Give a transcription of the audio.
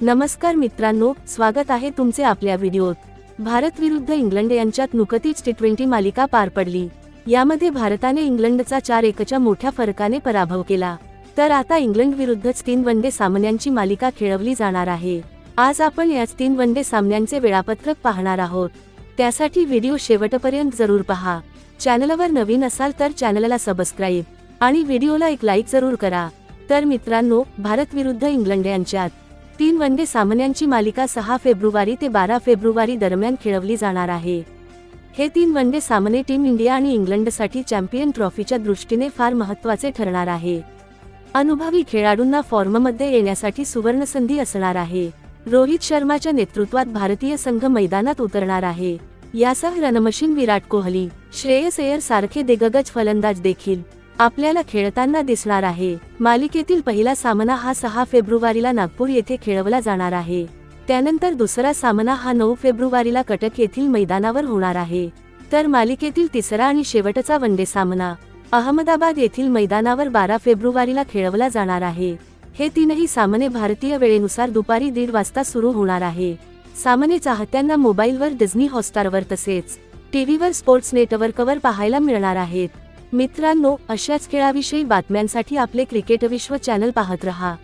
नमस्कार मित्रांनो स्वागत आहे तुमचे आपल्या व्हिडिओत. भारत विरुद्ध इंग्लंड यांच्यात नुकतीच टी ट्वेंटी मालिका पार पडली. यामध्ये भारताने इंग्लंडचा चार एकच्या मोठ्या फरकाने पराभव केला. तर आता इंग्लंड विरुद्धच तीन वनडे सामन्यांची मालिका खेळवली जाणार आहे. आज आपण याच तीन वनडे सामन्यांचे वेळापत्रक पाहणार आहोत. त्यासाठी व्हिडिओ शेवटपर्यंत जरूर पहा. चॅनलवर नवीन असाल तर चॅनलला सबस्क्राईब आणि व्हिडिओला एक लाईक जरूर करा. तर मित्रांनो भारत विरुद्ध इंग्लंड यांच्यात तीन वनडे सामन्यांची मालिका सहा फेब्रुवारी ते बारा फेब्रुवारी दरम्यान खेळवली जाणार आहे. हे तीन वनडे सामने टीम इंडिया आणि इंग्लंडसाठी चॅम्पियन ट्रॉफीच्या दृष्टीने फार महत्त्वाचे ठरणार आहे. अनुभवी खेळाडूंना फॉर्ममध्ये येण्यासाठी सुवर्णसंधी असणार आहे. रोहित शर्माच्या नेतृत्वात भारतीय संघ मैदानात उतरणार आहे. यासह रणमशीन विराट कोहली श्रेयस अय्यर सारखे दिग्गज फलंदाज देखील आपल्याला खेळताना दिसणार आहे. मालिकेतील पहिला सामना हा सहा फेब्रुवारीला नागपूर येथे खेळवला जाणार आहे. त्यानंतर दुसरा सामना हा नऊ फेब्रुवारीला कटक येथील मैदानावर होणार आहे. तर मालिकेतील तिसरा आणि शेवटचा वनडे सामना अहमदाबाद येथील मैदानावर बारा फेब्रुवारीला खेळवला जाणार आहे. हे तीनही सामने भारतीय वेळेनुसार दुपारी दीड वाजता सुरू होणार आहे. सामने चाहत्यांना मोबाईलवर डिझनी हॉटस्टारवर तसेच टीव्हीवर स्पोर्ट्स नेटवर्कवर पाहायला मिळणार आहेत. मित्रांनो अशाच खेळाविषयी बातम्यांसाठी आपले क्रिकेट विश्व चॅनल पाहत रहा.